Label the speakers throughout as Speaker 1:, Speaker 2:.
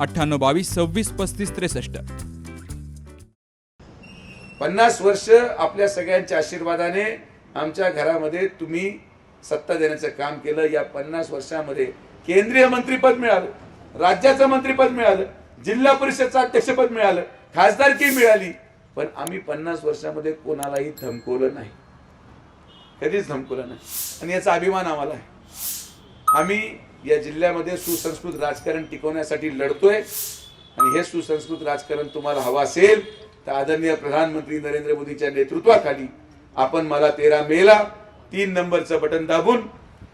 Speaker 1: अठ्ठ्याण्णव बावीस सव्वीस पस्तीस त्रेसष्ट.
Speaker 2: पन्नास वर्ष आपल्या सगळ्यांच्या आशीर्वादाने आमच्या घरामध्ये तुम्ही सत्ता देण्याचं काम केलं. या पन्नास वर्षामध्ये केंद्रीय मंत्रीपद मिळालं राज्याचं मंत्रीपद मिळालं जिल्हा परिषदचं अध्यक्षपद मिळालं खासदारकी मिळाली. पण आम्ही पन्नास वर्षामध्ये कोणालाही धमकवलं नाही. कधीच धमकवलं नाही. आणि याचा अभिमान आम्हाला आहे. आम्ही या जिल्ह्यामध्ये सुसंस्कृत राजकारण टिकवण्यासाठी लढतोय. आणि हे सुसंस्कृत राजकारण तुम्हाला हवं असेल तर आदरणीय प्रधानमंत्री नरेंद्र मोदींच्या नेतृत्वाखाली आपण मला तेरा मेला तीन नंबरचं बटन दाबून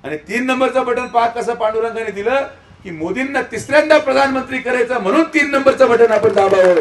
Speaker 2: आणि तीन नंबरचं बटन पहा कसं पांडुरंगाने दिलं की मोदींना तिसऱ्यांदा प्रधानमंत्री करायचं म्हणून तीन नंबरचं बटन आपण दाबावं.